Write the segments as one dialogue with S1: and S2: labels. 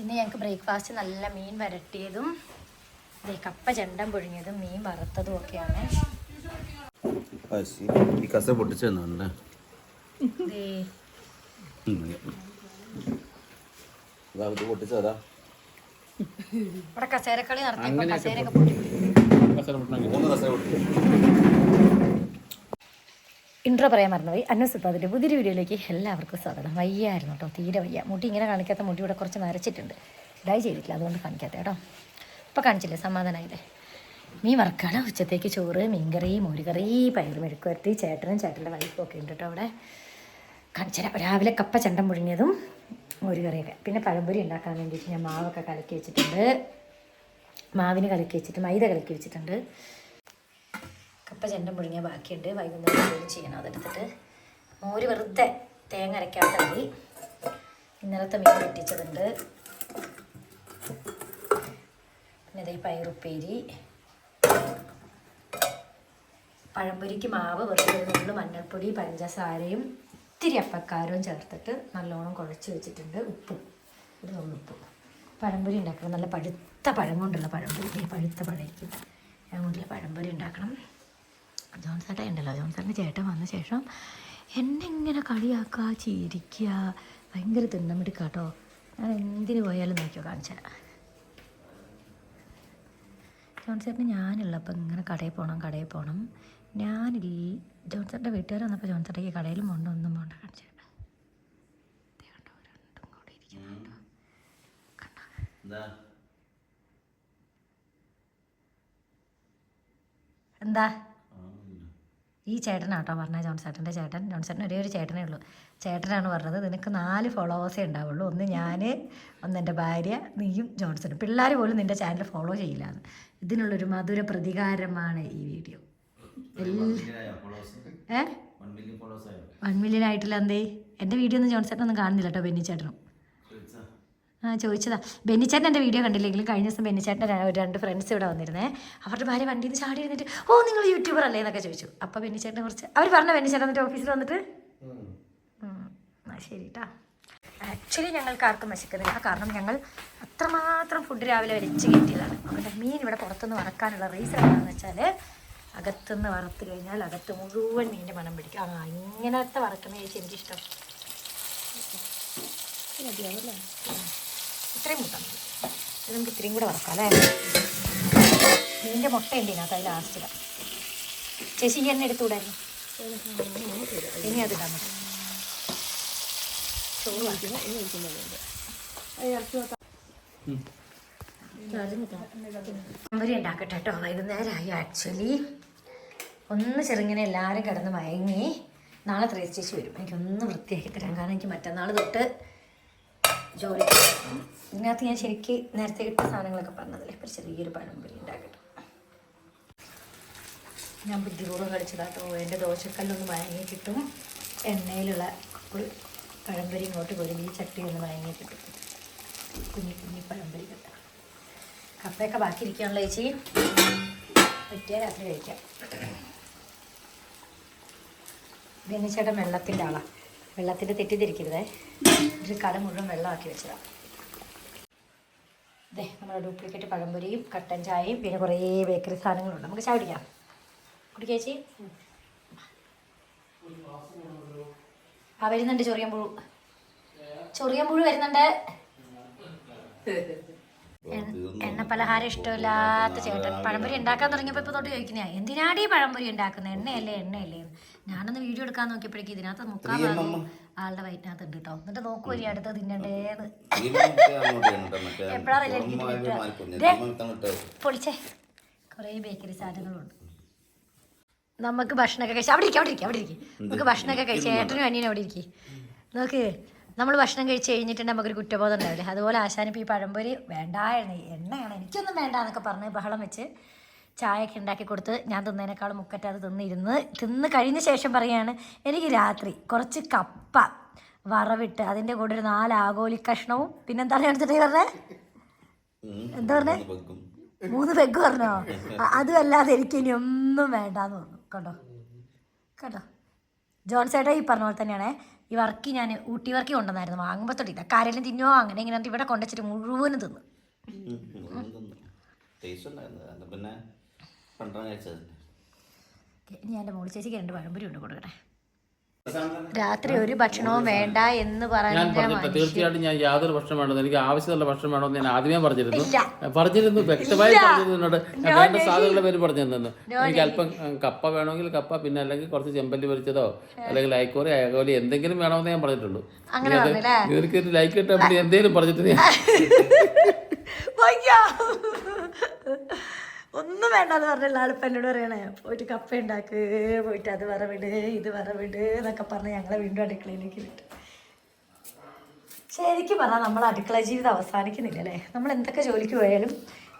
S1: ഇന്ന് ഞങ്ങൾക്ക് ബ്രേക്ക്ഫാസ്റ്റ് നല്ല മീൻ വരട്ടിയതും ദേ കപ്പ ചെണ്ടം പുഴുങ്ങിയതും മീൻ വറുത്തതും ഒക്കെയാണ്.
S2: ഈ കസ പൊട്ടിച്ചു പൊട്ടിച്ചതാ.
S1: ഇവിടെ കസേരക്കളി നടത്തി കസേര പൊട്ടി
S2: മൂന്ന് കസേര പൊട്ടിച്ചു
S1: ഇൻട്രോ പറയാൻ മറന്നുപോയി. അന്നസുത്താതിന്റെ പുതിയൊരു വീഡിയോയിലേക്ക് എല്ലാവർക്കും സ്വാഗതം. വയ്യായിരുന്നു കേട്ടോ തീരെ വയ്യ. മുടി ഇങ്ങനെ കാണിക്കാത്ത മുടി ഇവിടെ കുറച്ച് നരച്ചിട്ടുണ്ട്. ഡൈ ചെയ്തിട്ടില്ല അതുകൊണ്ട് കാണിക്കാത്ത കേട്ടോ. ഇപ്പോൾ കാണിച്ചില്ലേ സമാധാനമായില്ലേ മീൻ വറക്കാണ്. ഉച്ചത്തേക്ക് ചോറ് മീൻകറി മോരുകറി പയർ മെഴുക്കുവരട്ടി ചേട്ടനും ചേട്ടന്റെ വൈഫും ഒക്കെ ഉണ്ട് കേട്ടോ അവിടെ. കാണിച്ചുതരാം. രാവിലെ കപ്പ ചണ്ടം മുഴുങ്ങിയതും മോരുകറിയൊക്കെ. പിന്നെ പഴംപൊരി ഉണ്ടാക്കാൻ വേണ്ടിയിട്ട് ഞാൻ മാവൊക്കെ കലക്കി വെച്ചിട്ടുണ്ട്. മാവിന് കലക്കി വെച്ചിട്ട് മൈദ കലക്കി വെച്ചിട്ടുണ്ട്. കപ്പ ചെണ്ട പുഴുങ്ങിയ ബാക്കിയുണ്ട്. വൈകുന്നേരം ജോലി ചെയ്യണം അതെടുത്തിട്ട്. മോര് വെറുതെ തേങ്ങ അരയ്ക്കാത്ത മതി ഇന്നലത്തെ മീൻ വെട്ടിച്ചതുണ്ട് പിന്നെ അതേ പയറുപ്പേരി പഴംപൊരിക്ക് മാവ് വെറുതെ മഞ്ഞൾപ്പൊടി പഞ്ചസാരയും ഇത്തിരി അപ്പക്കാരവും ചേർത്തിട്ട് നല്ലോണം കുഴച്ച് വെച്ചിട്ടുണ്ട്. ഉപ്പും. ഒരു നുള്ളുപ്പും പഴംപൊരി ഉണ്ടാക്കണം. നല്ല പഴുത്ത പഴം കൊണ്ടുള്ള പഴംപൊരി പഴുത്ത പഴമായിരിക്കും. ഞാൻ കൊണ്ടുള്ള പഴംപൊരി ഉണ്ടാക്കണം. ജോൺസേട്ട ഉണ്ടല്ലോ ജോൺസേട്ടന്റെ ചേട്ടൻ വന്ന ശേഷം എന്നെ ഇങ്ങനെ കളിയാക്കുക ചിരിക്കുക ഭയങ്കര തിണ്ണമിടുക്കാട്ടോ ഞാൻ എന്തിനു പോയാലും നോക്കിയോ കാണിച്ചാൽ ജോൺസേട്ടന് ഞാനുള്ളപ്പോൾ ഇങ്ങനെ കടയിൽ പോകണം കടയിൽ പോകണം ഞാനില്ല ജോൺസേട്ടന്റെ വീട്ടുകാർ വന്നപ്പോൾ ജോൺസേട്ടയ്ക്ക് കടയിൽ പോകണ്ട ഒന്നും പോകണ്ട കാണിച്ചു രണ്ടും കൂടെ ഇരിക്കുന്നുണ്ടോ
S2: എന്താ?
S1: എന്താ? ഈ ചേട്ടനാട്ടോ പറഞ്ഞ ജോൺസേട്ടന്റെ ചേട്ടൻ. ജോൺസേട്ടൻ ഒരേ ഒരു ചേട്ടനേ ഉള്ളൂ. ചേട്ടനാണ് പറഞ്ഞത് നിനക്ക് നാല് ഫോളോവേഴ്സേ ഉണ്ടാവുള്ളൂ. ഒന്ന് ഞാൻ ഒന്ന് എന്റെ ഭാര്യ നീയും ജോൺസണും പിള്ളേർ പോലും നിന്റെ ചാനൽ ഫോളോ ചെയ്യില്ല എന്ന് ഇതിനുള്ളൊരു മധുര പ്രതികാരമാണ് ഈ വീഡിയോ. ഏ? വൺ മില്യൺ ആയിട്ടില്ല എന്തേ? എന്റെ വീഡിയോ ഒന്നും ജോൺ ഒന്നും കാണുന്നില്ല കേട്ടോ ബെന്നി ചേട്ടനും. ചോദിച്ചതാ. ബെന്നിച്ചേട്ടൻ എന്റെ വീഡിയോ കണ്ടില്ലെങ്കിലും കഴിഞ്ഞ ദിവസം ബെന്നിച്ചേട്ടൻ രണ്ട് ഫ്രണ്ട്സ് ഇവിടെ വന്നിരുന്നേ. അവരുടെ ഭാര്യ വണ്ടിയിൽ നിന്ന് ചാടി ഇരുന്നിട്ട് ഓ നിങ്ങൾ യൂട്യൂബർ അല്ലേ? എന്നൊക്കെ ചോദിച്ചു. അപ്പോൾ ബെന്നിച്ചേട്ടനെ കുറിച്ച് അവർ പറഞ്ഞ ബെന്നിച്ചേട്ടൻ എന്നിട്ട് ഓഫീസിൽ വന്നിട്ട്? ശരി കേട്ടാ ആക്ച്വലി ഞങ്ങൾക്ക് ആർക്കും വിശക്കുന്നില്ല. കാരണം ഞങ്ങൾ അത്രമാത്രം ഫുഡ് രാവിലെ വലിച്ച് കയറ്റിയതാണ് അവരുടെ മീൻ ഇവിടെ പുറത്തുനിന്ന് വറക്കാനുള്ള റീസൺ എന്താണെന്ന് വെച്ചാൽ അകത്തുനിന്ന് വറുത്ത് കഴിഞ്ഞാൽ അകത്ത് മുഴുവൻ മീനിന്റെ മണം പിടിക്കും. ആ ഇങ്ങനത്തെ വറക്കുന്ന ചേച്ചി എനിക്കിഷ്ടം. മതിയാവല്ലേ ഇത്രയും മുട്ട ഇത് നമുക്ക് ഇത്രയും കൂടെ വറക്കാം അല്ലേ? ഇതിന്റെ മുട്ട ഉണ്ട് ഇതിനകത്ത് അത് ലാസ്റ്റിലാണ് ചേച്ചി ഈ എടുത്തുകൂടായിരുന്നു ഇനി അത് ഇടാൻ പറ്റും ഉണ്ടാക്കട്ടെ കേട്ടോ. വൈകുന്നേരമായി ആക്ച്വലി ഒന്ന് ചെറുങ്ങനെ എല്ലാവരും കിടന്ന് മയങ്ങി. നാളെ ത്രേച്ചേച്ചി വരും. എനിക്കൊന്ന് വൃത്തിയാക്കി തരാം. കാരണം എനിക്ക് മറ്റന്നാൾ തൊട്ട് ജോലി. ഇതിനകത്ത് ഞാൻ ശരിക്ക് നേരത്തെ കിട്ടിയ സാധനങ്ങളൊക്കെ പറഞ്ഞതല്ലേ ഇപ്പം ചെറിയൊരു പഴംപൊരി ഉണ്ടാക്കട്ടെ. ഞാൻ ബുദ്ധിപൂർവം കളിച്ചതാട്ടോ എന്റെ ദോശക്കല്ലൊന്ന് മയങ്ങി കിട്ടും എണ്ണയിലുള്ള ഒരു പഴംപൊരി ഇങ്ങോട്ട് പോലും ഈ ചട്ടി ഒന്ന് മയങ്ങി കിട്ടും കുഞ്ഞി കുഞ്ഞി പഴംപൊരി കിട്ടും കപ്പയൊക്കെ ബാക്കി ഇരിക്കാനുള്ള ചേച്ചി. പറ്റിയ രാത്രി കഴിക്കാം. ബെന്നിച്ചേട്ടൻ വെള്ളത്തിന്റെ ആളാണ് വെള്ളത്തിന്റെ തെറ്റിദ്ധരിക്കരുതേ. ഒരു കട മുഴുവൻ വെള്ളമാക്കി വെച്ചതാണ് അതെ നമ്മുടെ ഡ്യൂപ്ലിക്കേറ്റ് പഴംപൊരിയും കട്ടൻ ചായയും പിന്നെ കുറേ ബേക്കറി സാധനങ്ങളുണ്ട്. നമുക്ക് ചായ കുടിക്കാം. കുടിക്കാം ചേച്ചി. ആ വരുന്നുണ്ട് ചൊറിയമ്പുഴു. ചൊറിയമ്പുഴു വരുന്നുണ്ട്. എണ്ണ- പലഹാരം ഇഷ്ടമില്ലാത്ത ചേട്ടൻ. പഴംപൊരി ഉണ്ടാക്കാൻ തുടങ്ങിയപ്പോൾ ഇപ്പോൾ തൊട്ട് ചോദിക്കുന്നതാ എന്തിനാടി പഴംപൊരി ഉണ്ടാക്കുന്നത് എണ്ണയല്ലേ എണ്ണയല്ലേ. ഞാനൊന്ന് വീഡിയോ എടുക്കാൻ നോക്കിയപ്പോഴേക്ക് ഇതിനകത്ത് മുക്കാൽ ഭാഗം ആളുടെ വയറ്റിനകത്ത് ഉണ്ട് കേട്ടോ എന്നിട്ട് നോക്കൂ ഇനി അടുത്ത് തിന്നണ്ടേന്ന്? പൊളിച്ചേ. കുറേ ബേക്കറി സാധനങ്ങളുണ്ട്. നമുക്ക് ഭക്ഷണമൊക്കെ കഴിച്ച് അവിടെ ഇരിക്കും അവിടെ ഇരിക്കും അവിടെ ഇരിക്കും. നമുക്ക് ഭക്ഷണമൊക്കെ കഴിച്ച്. ഏട്ടനും അനിയനും അവിടെ ഇരിക്കും. നോക്ക് നമ്മൾ ഭക്ഷണം കഴിച്ച് കഴിഞ്ഞിട്ടുണ്ടെങ്കിൽ നമുക്കൊരു കുറ്റബോധം ഉണ്ടാവില്ലേ? അതുപോലെ ആശാനിപ്പോൾ ഈ പഴംപൊരി വേണ്ടായിരുന്നു. എണ്ണയാണ്. എനിക്കൊന്നും വേണ്ട എന്നൊക്കെ പറഞ്ഞ് ബഹളം വെച്ച് ചായയൊക്കെ ഉണ്ടാക്കി കൊടുത്ത് ഞാൻ തിന്നതിനേക്കാളും മുക്കറ്റാതെ തിന്നിരുന്ന്. തിന്ന് കഴിഞ്ഞ ശേഷം പറയാണ് എനിക്ക് രാത്രി കുറച്ച് കപ്പ വറവിട്ട് അതിന്റെ കൂടെ ഒരു നാല് ആഗോലി കഷ്ണവും പിന്നെന്താണ് എടുത്തിട്ട് പറഞ്ഞേ? എന്താ പറഞ്ഞേ? മൂന്ന് പെഗ് പറഞ്ഞോ? അതുമല്ലാതെ എനിക്ക് ഇനി ഒന്നും വേണ്ടാന്ന് പറഞ്ഞു കണ്ടോ? ജോൺ ചേട്ടാ ഈ പറഞ്ഞ പോലെ തന്നെയാണേ. ഈ വർക്ക് ഞാൻ ഊട്ടി വർക്ക് കൊണ്ടുവന്നായിരുന്നു വാങ്ങുമ്പോൾ തൊട്ടില്ല കാര്യം തിന്നോ അങ്ങനെ ഇങ്ങനെ ഇവിടെ കൊണ്ടുവച്ചിട്ട് മുഴുവനും തിന്നു.
S2: കഴിച്ചത്.
S1: എന്റെ മോളി ചേച്ചിക്ക് രണ്ട് പഴംപൊരി ഉണ്ട് കൊടുക്കട്ടെ രാത്രി ഒരു ഭക്ഷണവും വേണ്ട എന്ന്
S3: ഞാൻ തീർച്ചയായിട്ടും ഞാൻ യാതൊരു ഭക്ഷണം വേണമെന്ന് എനിക്ക് ആവശ്യമുള്ള ഭക്ഷണം വേണമെന്ന് ഞാൻ ആദ്യമേ പറഞ്ഞിരുന്നു. പറഞ്ഞിരുന്നു വ്യക്തമായി പറഞ്ഞിരുന്നു എന്നോട് ഞാൻ വേണ്ട സാധനങ്ങളുടെ പേര് പറഞ്ഞിരുന്നു. എനിക്ക് അല്പം കപ്പ വേണമെങ്കിൽ കപ്പ പിന്നെ അല്ലെങ്കിൽ കുറച്ച് ചെമ്പല്ലി പൊരിച്ചതോ അല്ലെങ്കിൽ അയക്കോറി അയക്കോലി എന്തെങ്കിലും വേണമെന്ന് ഞാൻ പറഞ്ഞിട്ടുള്ളൂ. ഒരു ലൈക്ക് കിട്ടാൻ എന്തെങ്കിലും പറഞ്ഞിട്ട് ഞാൻ.
S1: ഒന്നും വേണ്ടെന്ന് പറഞ്ഞുള്ള ആളിപ്പം എന്നോട് പറയണേ പോയിട്ട് കപ്പ ഉണ്ടാക്ക് പോയിട്ട് അത് വറവിട് ഇത് വറവിട് എന്നൊക്കെ പറഞ്ഞ് ഞങ്ങളെ വീണ്ടും അടുക്കളയിലേക്ക് വിട്ടു. ശരിക്കും പറഞ്ഞാൽ നമ്മൾ അടുക്കള ജീവിതം അവസാനിക്കുന്നില്ല അല്ലേ? നമ്മൾ എന്തൊക്കെ ജോലിക്ക് പോയാലും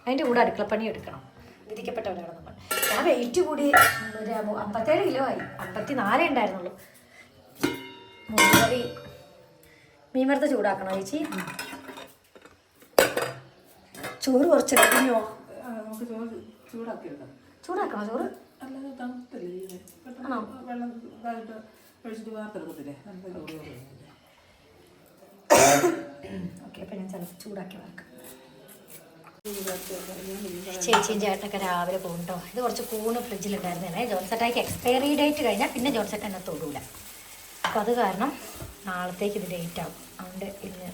S1: അതിന്റെ കൂടെ അടുക്കളപ്പണി എടുക്കണം. വിധിക്കപ്പെട്ടവരാണ് നമ്മൾ. ഞാൻ വെയിറ്റ് കൂടി ഒരു അമ്പ- അമ്പത്തേഴ് കിലോ ആയി. അമ്പത്തി നാലേ ഉണ്ടായിരുന്നുള്ളൂ. മീൻ മീൻവറുത്ത് ചൂടാക്കണോ ചേച്ചി? ചോറ് കുറച്ചെടുക്കുന്നോ
S4: നമുക്ക് ചോറ് ചൂടാക്കിയെടുക്കാം
S1: ചൂടാക്കണോ ചോറ്?
S4: അല്ലാതെ തണുത്തല്ലേ ഇത്? പെട്ടെന്ന് വെള്ളം ഇതായിട്ട് ഒഴിച്ചിട്ട് വാർത്തെടുക്കത്തില്ലേ? നല്ല ചോറ്
S1: ഓക്കെ അപ്പം ഞാൻ ചിലപ്പോൾ ചൂടാക്കി വെക്കാം ചേച്ചിയും ചേട്ടനൊക്കെ രാവിലെ പോകുന്നുണ്ടോ ഇത് കുറച്ച് കൂണ് ഫ്രിഡ്ജിലുണ്ടായിരുന്നേ ജോൺസെട്ടായിക്ക് എക്സ്പയറി ഡേറ്റ് കഴിഞ്ഞാൽ പിന്നെ ജോൺസെട്ട് എന്നെ തൊടൂല. അപ്പോൾ അത് കാരണം നാളത്തേക്ക് ഇത് ഡേറ്റ് ആവും. അതുകൊണ്ട് ഇന്ന്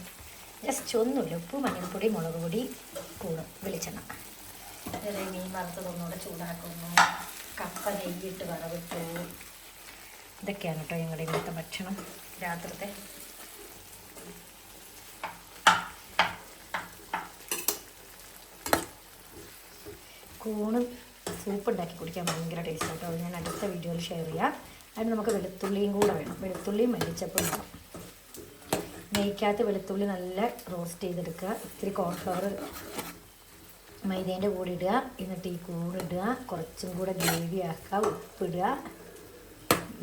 S1: ജസ്റ്റ് ഒന്നുമില്ല. ഉപ്പ് മഞ്ഞൾപ്പൊടി മുളക് പൊടി കൂണ് വെളിച്ചെണ്ണ. ഇത് മീൻ വറുത്തത് ഒന്നുകൂടെ ചൂടാക്കുന്നു. കപ്പ നെയ്യിട്ട് വറവിട്ടു. ഇതൊക്കെയാണ് കേട്ടോ ഞങ്ങളുടെ ഇന്നത്തെ ഭക്ഷണം രാത്രിത്തെ. കൂണ് സൂപ്പ് ഉണ്ടാക്കി കുടിക്കാൻ ഭയങ്കര ടേസ്റ്റ് കേട്ടോ. അത് ഞാൻ അടുത്ത വീഡിയോയിൽ ഷെയർ ചെയ്യാം. അതിന് നമുക്ക് വെളുത്തുള്ളിയും കൂടെ വേണം. വെളുത്തുള്ളിയും മല്ലിച്ചപ്പും വേണം. നെയ്ക്കകത്ത് വെളുത്തുള്ളി നല്ല റോസ്റ്റ് ചെയ്തെടുക്കുക. ഇത്തിരി കോൺഫ്ലവർ മൈദേന്റെ കൂടെ ഇടുക എന്നിട്ട് ഈ കൂടിടുക കുറച്ചും കൂടെ ഗ്രേവി ആക്കുക ഉപ്പിടുക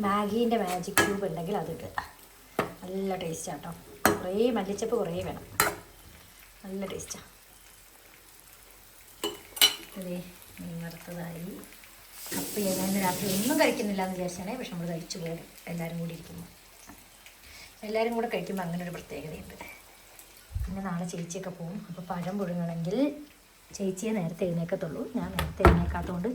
S1: മാഗീന്റെ മാജിക് ക്യൂബ് ഉണ്ടെങ്കിൽ അതിടുക നല്ല ടേസ്റ്റാണ് കേട്ടോ കുറേ മല്ലിച്ചപ്പ് കുറേ വേണം. നല്ല ടേസ്റ്റാണ് അതെ മീൻ വറുത്തതായി. കപ്പ ഞാൻ രാത്രി ഒന്നും കഴിക്കുന്നില്ല എന്ന് വിചാരിച്ചാണേ പക്ഷെ നമ്മൾ കഴിച്ചു പോകും എല്ലാവരും കൂടി ഇരിക്കുമ്പോൾ എല്ലാവരും കൂടെ കഴിക്കുമ്പോൾ അങ്ങനെ ഒരു പ്രത്യേകതയുണ്ട്. പിന്നെ നാളെ ചേച്ചിയൊക്കെ പോകും അപ്പോൾ പഴം പുഴുങ്ങണമെങ്കിൽ ചേച്ചിയെ നേരത്തെ എഴുന്നേക്കത്തുള്ളൂ. ഞാൻ നേരത്തെ എഴുന്നേക്കാത്തതുകൊണ്ട്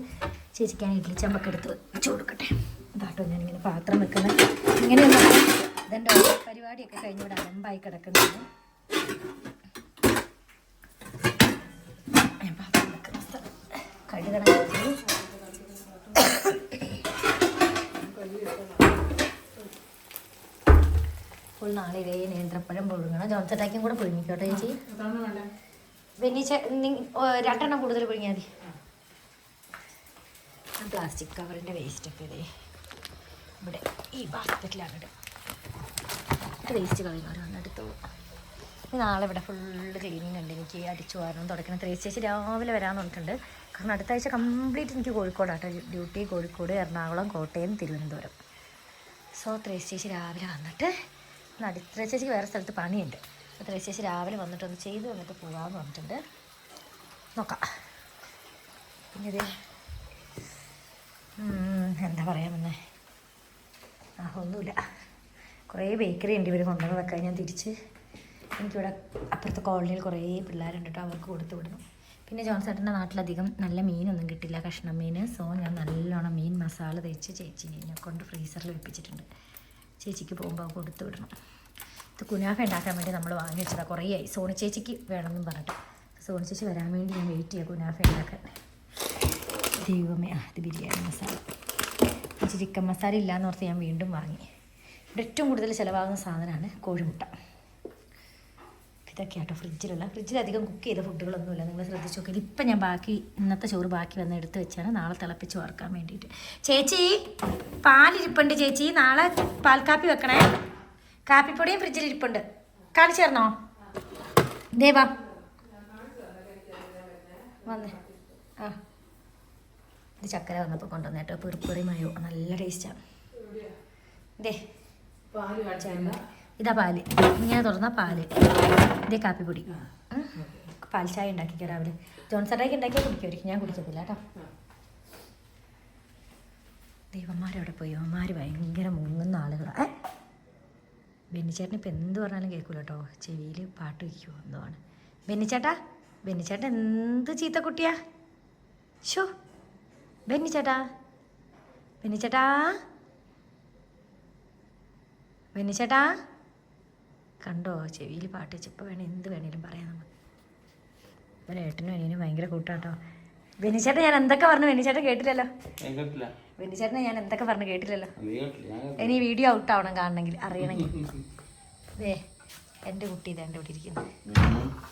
S1: ചേച്ചിക്ക് ഞാൻ ഇഡ്ലി ചമ്പൊക്കെ എടുത്ത് വെച്ച് കൊടുക്കട്ടെ. അതാട്ടോ ഞാനിങ്ങനെ പാത്രം വെക്കുന്നത് ഇങ്ങനെയൊന്നും ഇതെന്റെ പരിപാടിയൊക്കെ കഴിഞ്ഞിവിടെ അലമ്പായി കിടക്കുന്നുണ്ട് പാത്രം നാളെ ഇതേ നേന്ത്രപ്പഴം പുഴുങ്ങണം. ജോൺസറ്റാക്കിയും കൂടെ പുഴുങ്ങിക്കോട്ടെ ചേച്ചി?
S4: അതാണ് വേണ്ടേ
S1: പിന്നെ ചെ- നി- ഓ, രണ്ടെണ്ണം കൂടുതൽ പുഴുങ്ങിയാൽ മതി. പ്ലാസ്റ്റിക് കവറിന്റെ വേസ്റ്റൊക്കെ ഇതേ. ഇവിടെ ഈ ബാസ്ക്കറ്റിലാണ് വേസ്റ്റ് കളയുന്നവർ ഇനി നാളെ ഇവിടെ ഫുള്ള് ക്ലീനിങ് ഉണ്ട്. എനിക്ക് അടിച്ചു വാരണം തുടക്കണം. ത്രേസ് ചേച്ചി രാവിലെ വരാമെന്ന് പറഞ്ഞിട്ടുണ്ട്. കാരണം അടുത്ത ആഴ്ച കംപ്ലീറ്റ് എനിക്ക് കോഴിക്കോടാട്ടോ ഡ്യൂട്ടി കോഴിക്കോട് എറണാകുളം കോട്ടയം തിരുവനന്തപുരം. സോ ത്രേസ് ചേച്ചി രാവിലെ വന്നിട്ട് ഒന്ന് അടി ചേച്ചിക്ക് വേറെ സ്ഥലത്ത് പണിയുണ്ട്. ത്രേസ് ചേച്ചി രാവിലെ വന്നിട്ട് ഒന്ന് ചെയ്ത് വന്നിട്ട് പോകാമെന്ന് പറഞ്ഞിട്ടുണ്ട്. നോക്കാം. പിന്നെ ഇത് എന്താ പറയാൻ വന്നേ? ആ ഒന്നുമില്ല. കുറേ ബേക്കറി ഉണ്ട് ഇവർ കൊണ്ടുവന്നതൊക്കെ ഞാൻ തിരിച്ച് എനിക്കിവിടെ അപ്പുറത്തെ കോളനിയിൽ കുറേ പിള്ളേരുണ്ട് കേട്ടോ അവർക്ക് കൊടുത്തു വിടണം പിന്നെ ജോൺസേട്ടന്റെ നാട്ടിലധികം നല്ല മീനൊന്നും കിട്ടില്ല കഷ്ണം മീൻ. സോ ഞാൻ നല്ലോണം മീൻ മസാല തേച്ച് ചേച്ചി കൊണ്ട് ഫ്രീസറിൽ വെപ്പിച്ചിട്ടുണ്ട്. ചേച്ചിക്ക് പോകുമ്പോൾ കൊടുത്തു വിടണം. ഇത് കുനാഫ ഉണ്ടാക്കാൻ വേണ്ടി നമ്മൾ വാങ്ങി വെച്ചതാണ് കുറേ സോണി ചേച്ചിക്ക് വേണമെന്നും പറഞ്ഞിട്ട്. സോണി ചേച്ചി വരാൻ വേണ്ടി ഞാൻ വെയിറ്റ് ചെയ്യാം കുനാഫ ഉണ്ടാക്കാൻ ദൈവമേ ആ ഇത് ബിരിയാണി മസാല. ചേച്ചി ചിക്കൻ മസാല ഇല്ലയെന്ന് ഓർത്ത് ഞാൻ വീണ്ടും വാങ്ങി. ഇവിടെ ഏറ്റവും കൂടുതൽ ചിലവാകുന്ന സാധനമാണ് കോഴിമുട്ട. ഇതൊക്കെ ആട്ടോ ഫ്രിഡ്ജിലുള്ള. ഫ്രിഡ്ജിൽ അധികം കുക്ക് ചെയ്ത ഫുഡുകളൊന്നുമില്ല. നിങ്ങൾ ശ്രദ്ധിച്ചു നോക്കി. ഇപ്പം ഞാൻ ബാക്കി ഇന്നത്തെ ചോറ് ബാക്കി വന്ന് എടുത്ത് വെച്ചാണ് നാളെ തിളപ്പിച്ച് വറുക്കാൻ വേണ്ടിയിട്ട്. ചേച്ചി പാലിരിപ്പുണ്ട് ചേച്ചി. നാളെ പാൽക്കാപ്പി വെക്കണേ. കാപ്പിപ്പൊടിയും ഫ്രിഡ്ജിൽ ഇരിപ്പുണ്ട്. കാണിച്ചു തരണോ? ദേവാ വന്നേ. ആ. ഇത് ചക്കര വന്നപ്പോൾ കൊണ്ടുവന്ന കേട്ടോ. പെറുപ്പെറി മയോ. നല്ല ടേസ്റ്റാണ്
S4: കാച്ചാണ്ട
S1: ഇതാ പാൽ. ഇങ്ങനെ തുറന്ന പാൽ. ഇതേ കാപ്പിപ്പൊടി. പാൽ ചായ ഉണ്ടാക്കിക്കോ രാവിലെ. ജോൺസട്ടായിക്ക് ഉണ്ടാക്കിയാൽ കുടിക്കുമായിരിക്കും. ഞാൻ കുടിക്കത്തില്ല കേട്ടോ. ദൈവന്മാരവിടെ പോയി? അവന്മാർ ഭയങ്കര മുങ്ങുന്ന ആളുകളാണ് ബെന്നിച്ചേട്ടൻ ഇപ്പം എന്ത് പറഞ്ഞാലും കേൾക്കൂല കേട്ടോ. ചെവിയിൽ പാട്ട് വയ്ക്കുമോ എന്തുവാണ് ബെന്നിച്ചേട്ടാ ബെന്നിച്ചേട്ടൻ എന്ത് ചീത്ത കുട്ടിയാ? ഷോ ബെന്നിച്ചേട്ടാ ബെന്നിച്ചേട്ടാ ബെന്നിച്ചേട്ടാ. കണ്ടോ ചെവിയിൽ പാട്ട് വെച്ചപ്പോൾ വേണേൽ എന്ത് വേണേലും പറയാം നമുക്ക്. ഇപ്പം ഏട്ടനും അനിയനും ഭയങ്കര കൂട്ടാട്ടോ. ബെന്നിച്ചേട്ടൻ ഞാൻ എന്തൊക്കെ പറഞ്ഞു? ബെന്നിച്ചേട്ടൻ കേട്ടില്ലല്ലോ. ബെന്നിച്ചേട്ടനെ ഞാൻ എന്തൊക്കെ പറഞ്ഞു കേട്ടില്ലല്ലോ. ഇനി വീഡിയോ ഔട്ട് ആവണം കാണണമെങ്കിൽ അറിയണമെങ്കിൽ. ദേ എന്റെ കുട്ടി ഇതാ എന്റെ കുട്ടി ഇരിക്കുന്നത്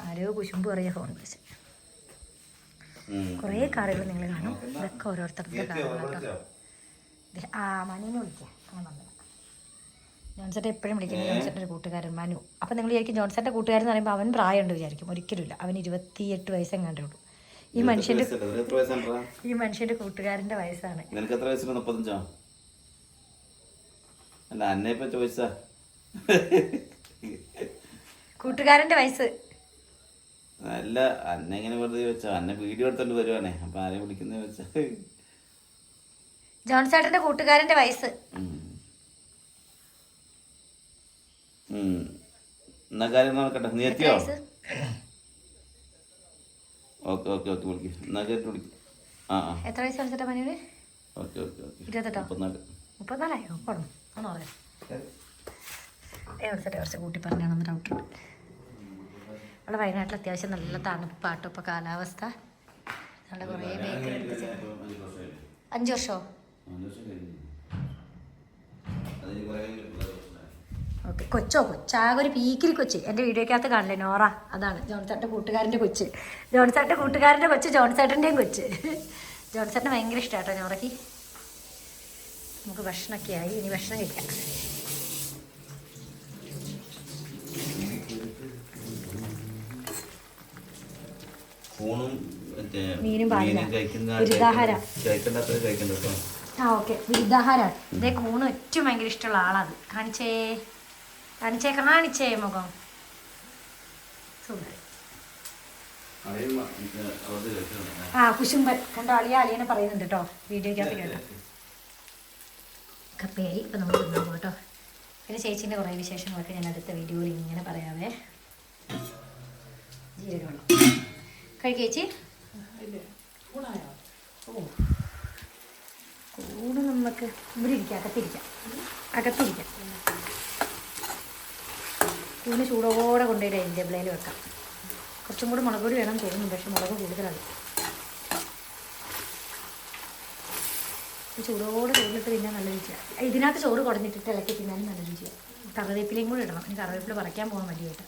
S1: ആരോ കുശുമ്പ് പറയ ഫോൺ വിളിച്ച് കുറേ കാറുകൾ നിങ്ങൾ കാണും. ഇതൊക്കെ ഓരോരുത്തരുടെ ദേ, ആ മനുവിനെ വിളിക്കാം. ഞാൻ വന്നത്. ജോൺസേട്ടൻ എപ്പോഴും വിളിക്കുന്നത് ജോൺസേട്ടന്റെ ഒരു കൂട്ടുകാരൻ മനു. അപ്പം നിങ്ങൾ വിചാരിക്കും ജോൺസേട്ടന്റെ കൂട്ടുകാരെന്ന് പറയുമ്പോൾ അവൻ പ്രായമുണ്ട് വിചാരിക്കും. ഒരിക്കലുമില്ല അവൻ ഇരുപത്തിയെട്ട് വയസ്സെങ്ങാണ്ടേ ഉള്ളൂ. ഈ
S2: മനുഷ്യന്റെ വയസ്സാണ്ടാ
S1: ഈ മനുഷ്യന്റെ കൂട്ടുകാരന്റെ വയസ്സാണ്.
S2: നിനക്ക് എത്ര വയസ്സില്ല മുപ്പത്തഞ്ചോ? അല്ല അന്നെ ഇപ്പൊ ചോദിച്ചാ
S1: കൂട്ടുകാരന്റെ വയസ്സ്.
S2: അല്ല അന്നെ ഇങ്ങനെ വെറുതെ ചോദിച്ചാ അന്നെ വീഡിയോ എടുത്തോണ്ട് വരുവാണേ. അപ്പൊ ആരെ വിളിക്കുന്ന ജോൺസേട്ടന്റെ
S1: കൂട്ടുകാരന്റെ കൂട്ടുകാരന്റെ വയസ്സ്.
S2: എന്നാ കാര്യം നടക്കട്ടെ? നീ എത്തിയോ? ഓക്കെ ഓക്കെ ഓക്കെ വിളിക്ക്. എന്നാ കേട്ട് വിളിക്ക്. ആ ആ.
S1: എത്ര വയസ്സ് ജോൺസേട്ടൻ മനുവിന്?
S2: Okay okay okay.
S1: ഇരുപത്തെട്ടോ?
S2: മുപ്പത്തിനാല്.
S1: മുപ്പത്തിനാലായോ? പോണം ആണോ കുറച്ച് കൂട്ടി പറഞ്ഞാണെന്ന് ഡൗട്ടുണ്ട് നമ്മുടെ വയനാട്ടിൽ അത്യാവശ്യം നല്ല തണുപ്പാട്ടോ ഇപ്പോൾ കാലാവസ്ഥ. നല്ല കുറേ ബേക്കറി എടുത്ത് അഞ്ച് വർഷമോ ഓക്കെ. കൊച്ചോ? കൊച്ചാകെ ഒരു പീക്കിരി കൊച്ച്. എന്റെ വീഡിയോക്കകത്ത് കാണില്ലേ? നോറ. അതാണ് ജോൺസാട്ടന്റെ കൂട്ടുകാരന്റെ കൊച്ച്. ജോൺസാട്ടന്റെ കൂട്ടുകാരന്റെ കൊച്ച് ജോൺസേട്ടന്റെയും കൊച്ച്. ജോൺസേട്ടന് ഭയങ്കര ഇഷ്ടമാട്ടോ നോറയ്ക്ക്. നമുക്ക് ഭക്ഷണമൊക്കെ ആയി. ഇനി ഭക്ഷണം കഴിക്കാം. മീനും പാലില്ല. ആ ഓക്കെ. വിരുദ്ധാഹാരമാണ് ഇതേ കൂണ് ഏറ്റവും ഭയങ്കര ഇഷ്ടമുള്ള ആളാണ്. കാണിച്ചേ. കാണിച്ചേ കാണിച്ചേ മുഖം. സുന്ദരി. ആ കുശുമ്പൻ കണ്ടോ അളിയ അളിയനെ പറയുന്നുണ്ട് കേട്ടോ. വീഡിയോക്കകത്ത് കേട്ടോ കപ്പയായി ഇപ്പം നമ്മൾ തിന്നാൻ പോകും കേട്ടോ പിന്നെ ചേച്ചീന്റെ കുറേ വിശേഷങ്ങളൊക്കെ ഞാൻ അടുത്ത വീഡിയോയിൽ ഇങ്ങനെ പറയാവേ. ജീരക വെള്ളം കഴിക്കേച്ചി ഓ കൂടെ നമുക്ക് ഇവിടെ ഇരിക്കാം അകത്തിരിക്കാം. അകത്തിരിക്കാം. കൂടിന് ചൂടോടെ കൊണ്ടുപോയി ഡൈനിങ് ടേബിളിൽ വെക്കാം. കുറച്ചും കൂടി മുളക് പൊടി വേണം തോന്നുന്നു പക്ഷെ മുളക് കൂടുതലാണ്. ചൂടോടെ ചോറിലിട്ട് തിന്നാൻ നല്ല രുചിയാണ് ഇതിനകത്ത് ചോറ് കുടഞ്ഞിട്ടിട്ട് ഇളക്കി തിന്നാനും നല്ല രുചിയാണ് കറിവേപ്പിലയും കൂടി ഇടണം. ഇനി കറിവേപ്പില പറിക്കാൻ പോകാൻ മതിയായിട്ട്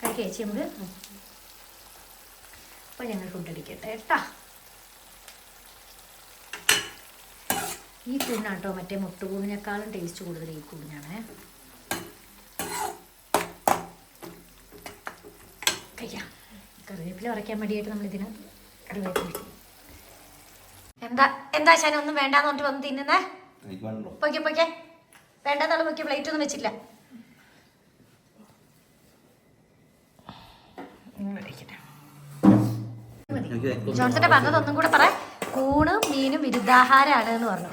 S1: കഴിക്കാം ചേച്ചി നമുക്ക് അപ്പം ഞങ്ങൾ ഫുഡ് അടിക്കട്ടെ കേട്ടാ. ഈ കൂടിനാട്ടോ മറ്റേ മുട്ടുകൂടിനേക്കാളും ടേസ്റ്റ് കൂടുതൽ ഈ കൂടിനാണ് കഴിക്കാം കറിവേപ്പില ഉറയ്ക്കാൻ നമ്മൾ ഇതിന് കറിവേപ്പില എന്താ എന്താ ശാന ഒന്നും വേണ്ടാന്ന് പറഞ്ഞിട്ട് വന്ന് തിന്നുന്നേ?
S2: പൊക്കെ പൊക്കെ
S1: പൊയ്ക്കെ പൊയ്ക്കെ. വേണ്ടാന്നുള്ള പൊയ്ക്കെ പ്ലേറ്റ് ഒന്നും വെച്ചില്ല. ജോൺസന്റെ പറഞ്ഞത് ഒന്നും കൂടെ പറ. കൂണും മീനും വിരുദ്ധാഹാരമാണ് എന്ന് പറഞ്ഞു.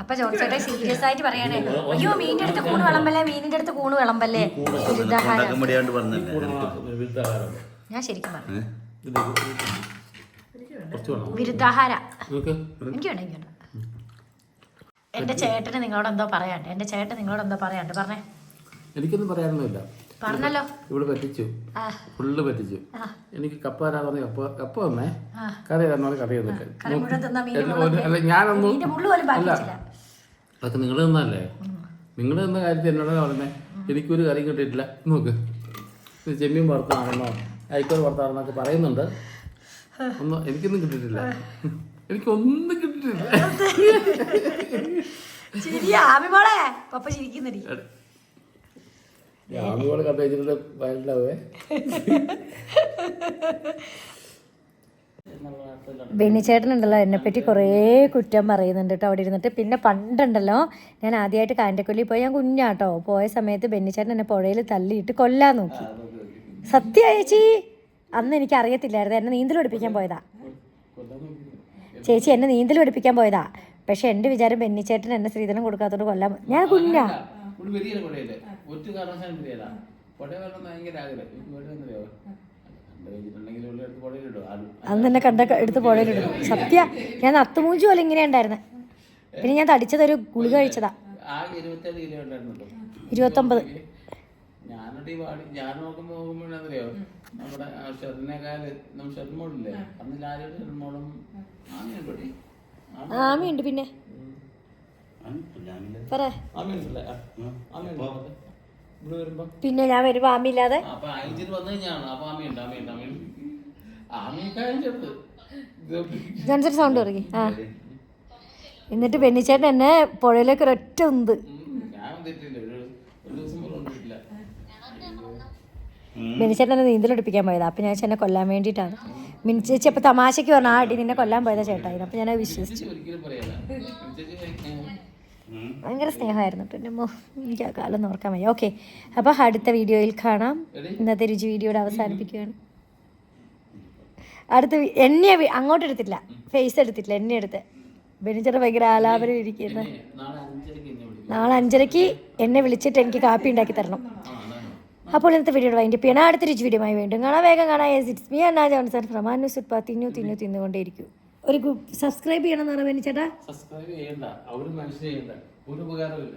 S1: അപ്പൊ ചോദിച്ചോട്ടെ സീരിയസ് ആയിട്ട് പറയണേ. അയ്യോ മീനിന്റെ അടുത്ത് കൂണ് വിളമ്പല്ലേ? മീനിന്റെ അടുത്ത് കൂണ് വിളമ്പല്ലേ വിരുദ്ധാഹാരം. ഞാൻ ശരിക്കും പറഞ്ഞു. വിരുദ്ധാഹാര. എനിക്ക് വേണ്ട എനിക്ക് വേണ്ട. എന്റെ ചേട്ടന് നിങ്ങളോട് എന്തോ പറയാണ്ട് എന്റെ ചേട്ടൻ നിങ്ങളോട് എന്തോ പറയാണ്ട് പറഞ്ഞേ.
S3: എനിക്കൊന്നും പറയാനൊന്നുമില്ല.
S1: പറഞ്ഞല്ലോ.
S3: ഇവിടെ പറ്റിച്ചു. ഫുള്ള് പറ്റിച്ചു. എനിക്ക് കപ്പ തരാതെ കപ്പ കപ്പ തന്നേ. കറി തരണോ കറി തന്നിട്ട് അല്ല ഞാനൊന്നും അല്ല അതൊക്കെ നിങ്ങൾ തന്നല്ലേ? നിങ്ങൾ തന്ന കാര്യത്തിൽ എന്നോട് പറഞ്ഞേ. എനിക്കൊരു കറി കിട്ടിയിട്ടില്ല. നോക്ക്. ചെമ്മീൻ വറുത്താണെന്നോ അയക്കോട് വറുത്താണെന്നൊക്കെ പറയുന്നുണ്ട്. ഒന്നും എനിക്കൊന്നും കിട്ടിയിട്ടില്ല. എനിക്കൊന്നും കിട്ടിയിട്ടില്ല. ആമിമോളെ കണ്ടു വെച്ചിട്ട് വയലുണ്ടാവേ
S1: ബെന്നിച്ചേട്ടനുണ്ടല്ലോ എന്നെപ്പറ്റി കുറേ കുറ്റം പറയുന്നുണ്ട് കേട്ടോ അവിടെ ഇരുന്നിട്ട്. പിന്നെ പണ്ടുണ്ടല്ലോ ഞാൻ ആദ്യമായിട്ട് കാന്റെക്കൊല്ലി പോയി ഞാൻ കുഞ്ഞാട്ടോ പോയ സമയത്ത് ബെന്നിച്ചേട്ടൻ എന്നെ പുഴയിൽ തള്ളിയിട്ട് കൊല്ലാൻ നോക്കി. സത്യ ചേച്ചി? അന്ന് എനിക്ക് അറിയത്തില്ലായിരുന്നു എന്നെ നീന്തൽ പഠിപ്പിക്കാൻ പോയതാ. ചേച്ചി എന്നെ നീന്തൽ പഠിപ്പിക്കാൻ പോയതാ. പക്ഷെ എന്റെ വിചാരം ബെന്നിച്ചേട്ടൻ എന്നെ സ്ത്രീധനം കൊടുക്കാത്തോണ്ട് കൊല്ലാൻ ഞാൻ കുഞ്ഞാ.
S3: ഒറ്റ കാരണം ഭയങ്കര ആഗ്രഹം.
S1: അന്ന് തന്നെ കണ്ട എടുത്ത് പുഴയിലിടും. സത്യ ഞാൻ അത്തുമൂഞ്ചു പോലെ ഇങ്ങനെ ഉണ്ടായിരുന്നെ. പിന്നെ ഞാൻ തടിച്ചത് ഒരു ഗുളിക കഴിച്ചതാ. ഇരുപത്തൊമ്പത്.
S3: ഞാനോട് ഈ പാടി ഞാൻ നോക്കുമ്പോ നമ്മുടെ ഷെറിനേക്കാൽ ഷെർമോളില്ലേ അന്ന് ലാലും ഷെർമോളും ആമയുണ്ടോടി
S1: ആമയുണ്ട് പിന്നെ. പറ.
S3: ആമയുണ്ടല്ലേ ആ, ആമയുണ്ടോ ഇവിടെ വരുമ്പോ?
S1: പിന്നെ ഞാൻ വരുമ്പോ
S3: ആമില്ലാതെ അപ്പൊ വന്നു കഴിഞ്ഞാണ്. അപ്പൊ ആമയുണ്ട് ആമയുണ്ട് ആമയുണ്ട് ആമയൊക്കെ ചെറുത്
S1: സൗണ്ട് ഇറങ്ങി ആ. എന്നിട്ട് ബെന്നിച്ചേട്ടൻ എന്നെ പുഴയിലേക്ക് ഒരൊറ്റ ഉണ്ട് എന്നെ നീന്തലൊടിപ്പിക്കാൻ പോയതാ. അപ്പം ഞാൻ എന്നെ കൊല്ലാൻ വേണ്ടിയിട്ടാണ്. മിനിച്ചേച്ചി അപ്പൊ അപ്പോൾ തമാശയ്ക്ക് പറഞ്ഞു ആ അടി നിന്നെ കൊല്ലാൻ പോയതാ ചേട്ടായി അപ്പം ഞാൻ വിശ്വസിച്ചു ഭയങ്കര സ്നേഹമായിരുന്നു. പിന്നെ എന്റെ മോ എനിക്ക് ആ കാലം ഓർക്കാൻ വയ്യ. ഓക്കെ അപ്പോൾ അടുത്ത വീഡിയോയിൽ കാണാം. ഇന്നത്തെ രുചി വീഡിയോയുടെ അവസാനിപ്പിക്കുകയാണ്. അടുത്ത എന്നെ അങ്ങോട്ട് എടുത്തില്ല ഫേസ് എടുത്തില്ല എന്നെ എടുത്ത്. ബെനിച്ചേട്ടൻ ഭയങ്കര ആലാപനം ഇരിക്കുന്നത്
S3: നാളെ അഞ്ചരക്ക് എന്നെ
S1: അഞ്ചരയ്ക്ക് വിളിച്ചിട്ട് എനിക്ക് കാപ്പി ഉണ്ടാക്കി തരണം. അപ്പോൾ ഇന്നത്തെ വീഡിയോ വൈൻഡ് ചെയ്യണം. അടുത്ത രുചി വീഡിയോമായി വീണ്ടും കാണാം. വേഗം കാണാം. It's me Anna Johnson. തിന്നു തിന്നു തിന്നുകൊണ്ടേയിരിക്കും. ഒരു സബ്സ്ക്രൈബ് ചെയ്യണം എന്ന് പറഞ്ഞ ചേട്ടാ?
S3: സബ്സ്ക്രൈബ് ചെയ്യണ്ട. അവർ ചെയ്യണ്ട. ഒരു ഉപകാരമില്ല